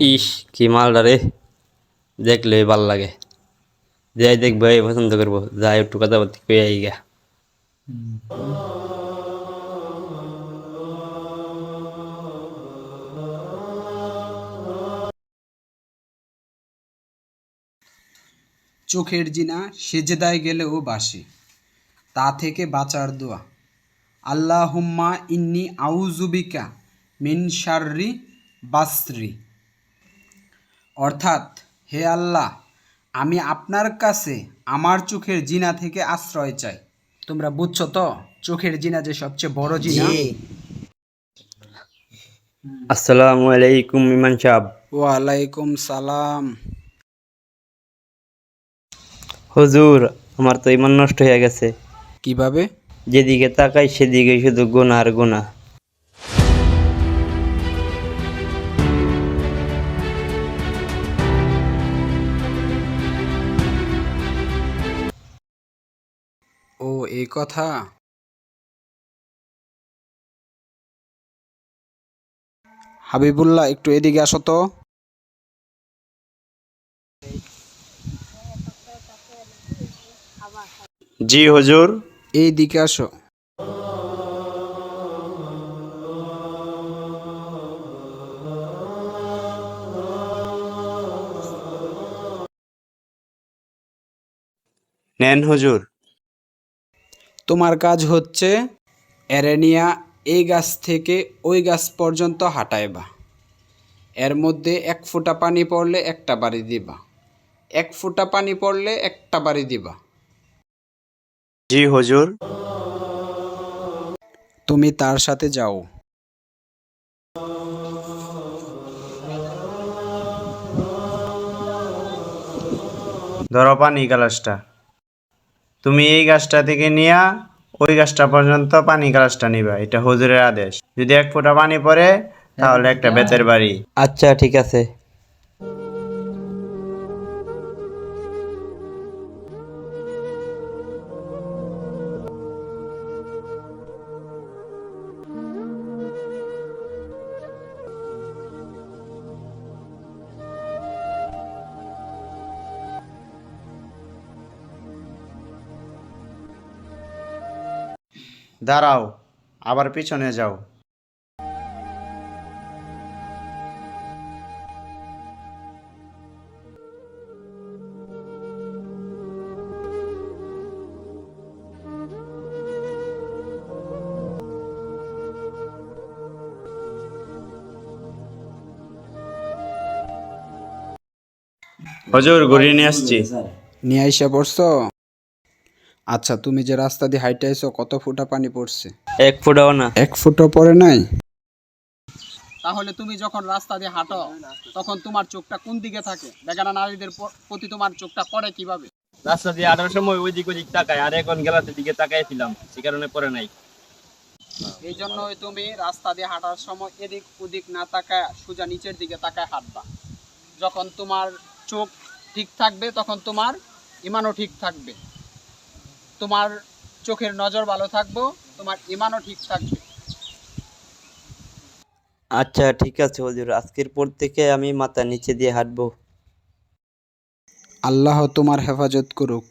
ইস কি মালটা রে। দেখলে ভালো লাগে। যাই দেখব এই পছন্দ করব। যাই একটু কথা বলতে পেয়ে আই গা। চোখের জিনা সেজেদায় গেলেও বাসে। তা থেকে বাঁচার দোয়া। আল্লাহ হুম্মা ইন্নি আউজুবিকা মিন শাররি বাসরি। অর্থাৎ হে আল্লাহ আমি আপনার কাছে আমার চোখের জিনা থেকে আশ্রয় চাই। তোমরা বুঝছ তো? চোখের জিনা যে সবচেয়ে বড় জিনা? আসসালামু আলাইকুম ইমান সাহেব। ওয়ালাইকুম সালাম। হুজুর আমার তো ইমান নষ্ট হয়ে গেছে। কীভাবে? যেদিকে তাকাই সেদিকে শুধু গুণা আর গুণা ও এই কথা? হাবিবুল্লাহ একটু এদিকে আসো তো। জি হুজুর। এই দিকে আসো। নেন হুজুর। তোমার কাজ হচ্ছে এরেনিয়া এই গাছ থেকে ওই গাছ পর্যন্ত হাঁটাইবা। এর মধ্যে এক ফোঁটা পানি পড়লে একটা বাড়ি দিবা। এক ফোঁটা পানি পড়লে একটা বাড়ি দিবা। জি হুজুর। তুমি তার সাথে যাও। ধরো পানি গ্লাসটা। তুমি এই গাছটা থেকে নিয়া ওই গাছটা পর্যন্ত পানি গাছটা নিবা এটা হুজুরের আদেশ। যদি এক ফোঁটা পানি পড়ে তাহলে একটা বেতের বাড়ি। আচ্ছা ঠিক আছে। দাঁড়াও আবার পিছনে যাও। হজুর ঘুরিয়ে নিয়ে আসছি। নিয়ে আইসা পড়ছো? আচ্ছা তুমি যে রাস্তা দিয়ে হাইটে আইছো কত ফুটা পানি পড়ছে? এক ফুটাও না। এক ফুটও পড়ে নাই? তাহলে তুমি যখন রাস্তা দিয়ে হাঁটো তখন তোমার চোখটা কোন দিকে থাকে? বেগানা নারীদের প্রতি তোমার চোখটা পড়ে কীভাবে? রাস্তা দিয়ে আটার সময় ওই দিক ওদিক তাকায় আর এখন গেলাতে দিকে তাকাইছিলাম সে কারণে পরে নাই। এই জন্যই তুমি রাস্তা দিয়ে হাঁটার সময় এদিক ওদিক না তাকায় সোজা নিচের দিকে তাকায় হাঁটবা। যখন তোমার চোখ ঠিক থাকবে তখন তোমার ইমানও ঠিক থাকবে। তোমার চোখের নজর ভালো থাকব তোমার ইমানও ঠিক থাকবে। আচ্ছা ঠিক আছে হুজুর। আজকের পর থেকে আমি মাথা নিচে দিয়ে হাঁটবো। আল্লাহ তোমার হেফাজত করুক।